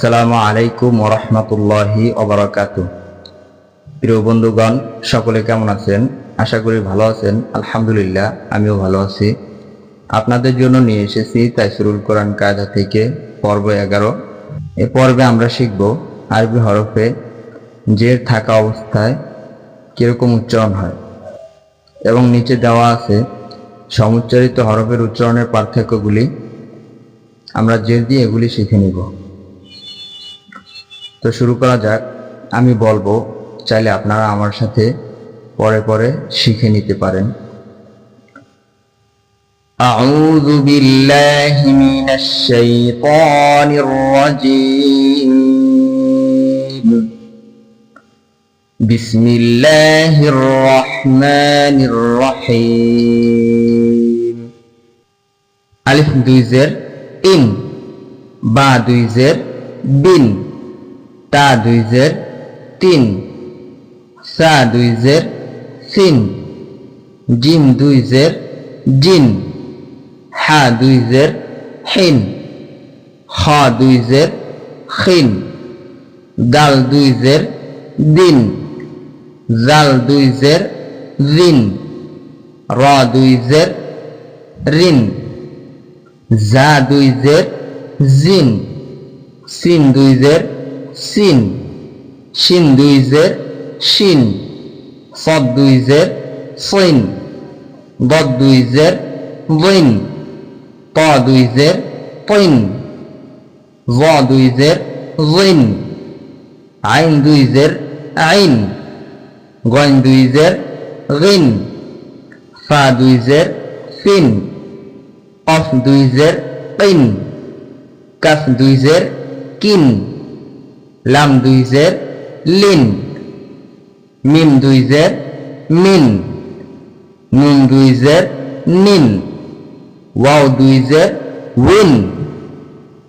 আসসালামু আলাইকুম ওরহমতুল্লাহি অবরাকাত প্রিয় বন্ধুগণ, সকলে কেমন আছেন? আশা করি ভালো আছেন। আলহামদুলিল্লাহ, আমিও ভালো আছি। আপনাদের জন্য নিয়ে এসেছি তাইসুরুল কোরআন কায়দা থেকে পর্ব এগারো। এ পর্বে আমরা শিখব আরবি হরফে জের থাকা অবস্থায় কীরকম উচ্চারণ হয় এবং নিচে দেওয়া আছে সমুচ্চারিত হরফের উচ্চারণের পার্থক্যগুলি। আমরা জের দিয়ে এগুলি শিখে নিব। তো শুরু করা যাক আমি বলবো চাইলে আপনারা আমার সাথে পরে পরে শিখে নিতে পারেন أعوذ بالله من الشيطان الرجيم بسم الله الرحمن الرحيم আলিফ দুই জের ইন বা দুই জের বিন তা দুই জের তিন, সা দুই জের সিন, জিম দুই জের জিন, হা দুই জের হিন খ দুই জের খিন দাল দুই জের দিন, জাল দুই জের রিন র দুই জের রিন জা দুই জের জিন, সিন দুই জের সিন শিন দুই জের শিন সদ দুই জের সইন বদ দুই জের বইন ত দুই জের পইন জ দুই জের জইন আইন দুই জের আইন গইন দুই জের গিন ফা দুই জের ফিন অফ দুই জের পিন কাফ দুই জের কিন লাম দুই জের লিন মিম দুই জের মিন নুন দুই জের নিন ওয়াও দুই জের উইন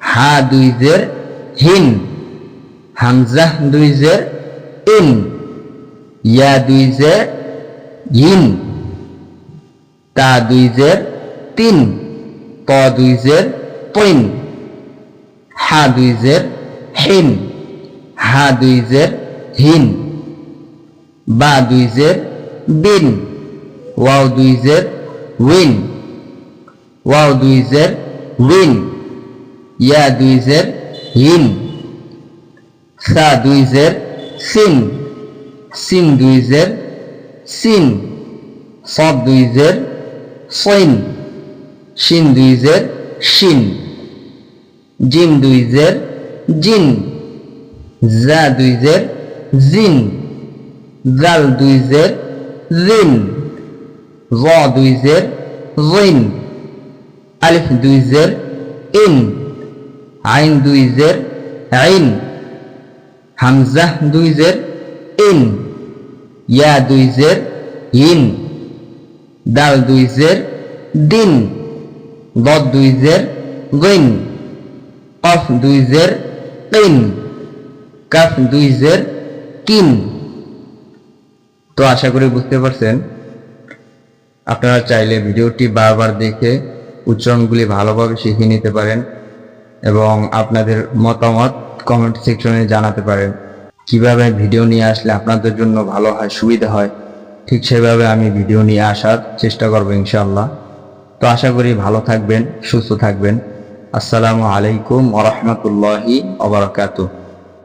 হা দুই জের হিন হামজা দুই জের ইন ইয়া দুই জের ইন তা দুই জের তিন ত দুই জের পইন হা দুই জের হিন হা দুই জের হিন, বা দুই জের বিন, ওয়াও দুই জের উইন, ওয়াও দুই জের উইন, ইয়া দুই জের হিন, সা দুই জের সিন সিন দুই জের সিন, সব দুই জের সইন শিন দুই জের শিন জিম দুই জের জিন। জা দুই জের জিন জাল দুই জের জিন র দুই জের জিন আলিফ দুই জের ইন আইন দুই জের আইন হামজা দুই জের ইন ইয়া দুই জের ইন দাল দুই জের দিন দদ দুই জের গইন কফ দুই জের কিন কাফ দুই জের কিন তো আশা করি বুঝতে পারছেন। আপনারা চাইলে ভিডিওটি বারবার দেখে উচ্চারণগুলি ভালোভাবে শিখে নিতে পারেন এবং আপনাদের মতামত কমেন্ট সেকশনে জানাতে পারেন। কীভাবে ভিডিও নিয়ে আসলে আপনাদের জন্য ভালো হয়, সুবিধা হয়, ঠিক সেভাবে আমি ভিডিও নিয়ে আসার চেষ্টা করব ইনশাল্লাহ তো আশা করি ভালো থাকবেন, সুস্থ থাকবেন। আসসালামু আলাইকুম ওরহমতুল্লাহি ওবরাকাতুহ